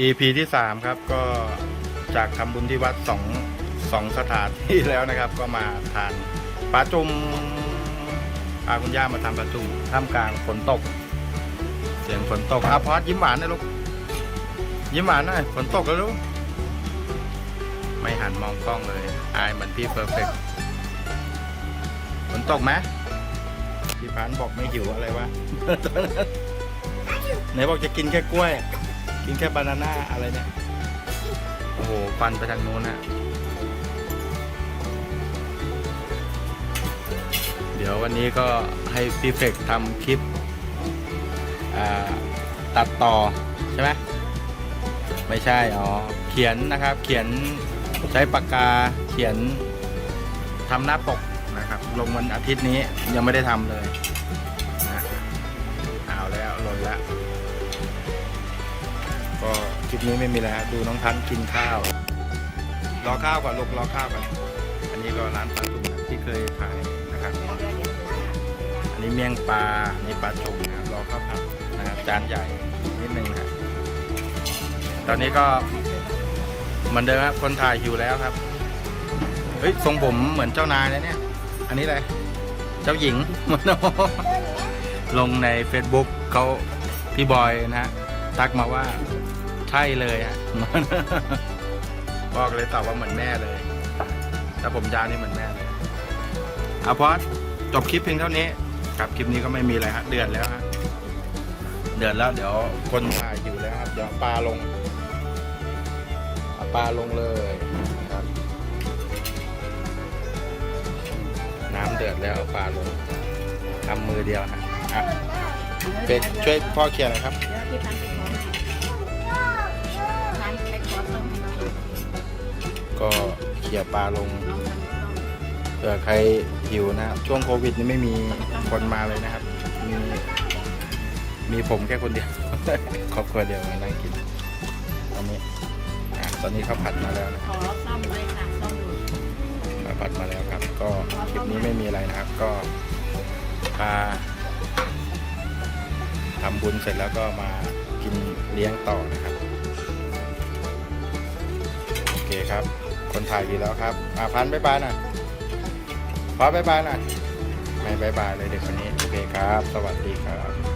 EP ที่สามครับก็จากทำบุญที่วัดสองสองสถานที่แล้วนะครับ ก็มาทานปลาจุ่มพาคุณย่ามาทำปลาจุ่มท่ามกลางฝนตก เสียงฝนตกอาพอดยิ้มหวานนะลูกยิ้มหวานหน่อยฝนตกแล้วลูกไม่หันมองกล้องเลย อายเหมือนพี่เพอร์เฟกฝนตกไหมพี่พันบอกไม่หิวอะไรวะไหนบอกจะกินแค่กล้วย กินแค่บานาน่าอะไรเนี่ย โอ้โหฟันไปทางโน้นอะเดี๋ยววันนี้ก็ให้พี่เฟกทำคลิปตัดต่อใช่ไหมไม่ใช่ อ๋อ เขียนนะครับ เขียนใช้ปากกา เขียนทำหน้าปกนะครับ ลงวันอาทิตย์นี้ยังไม่ได้ทำเลยเอาแล้วหล่นแล้ว ลิปนี้ไม่มีแล้วดูน้องพันกินข้าว รอข้าวก่อนลูกรอข้าวก่อนอันนี้ก็ร้านปลาตุ่มที่เคยถ่ายนะครับ อันนี้เมี่ยงปลาอันนี้ปลาจุ่มนะครับรอข้าวผัดนะครับจานใหญ่นิดนึงนะครับตอนนี้ก็เหมือนเดิมครับคนถ่ายหิวแล้วครับเฮ้ยทรงผมเหมือนเจ้านายเลยเนี่ย อันนี้อะไรเจ้าหญิงมันลงใน Facebook เขาพี่บอยนะฮะทักมาว่า ช่เลยฮะ บอกเลยตอบว่าเหมือนแม่เลย แต่ผมยาวนี่เหมือนแม่เลยเอาพอดจบคลิปเพียงเท่านี้ครับคลิปนี้ก็ไม่มีอะไรฮะ เดือนแล้วฮะ เดือนแล้วเดี๋ยวคนถ่ายอยู่แล้วครับ เดี๋ยวเอาปลาลงเอาปลาลงเลยนะครับ น้ำเดือดแล้วเอาปลาลงทำมือเดียวฮะอะเป็ดช่วยพ่อเคลียร์หน่อยครับ เดี๋ยวพี่พันธุ์ไปขอ ก็เคลียปลาลงเผื่อใครหิวนะครับ ช่วงโควิดนี่ไม่มีคนมาเลยนะครับ มีมีผมแค่คนเดียวครอบครัวเดียวมานั่งกินตอนนี้ตอนนี้ข้าผัดมาแล้วนะขอซ่อมเลยค่ะซ่อมอยู่ข้าผัดมาแล้วครับ ก็คลิปนี้ไม่มีอะไรนะครับ ก็พาทำบุญเสร็จแล้วก็มากินเลี้ยงต่อนะครับ โอเคครับ คนถ่ายดีแล้วครับอาพันบายบายหน่อยพอบายบายหน่อยไม่บายบายเลยเด็กคนนี้โอเคครับ สวัสดีครับ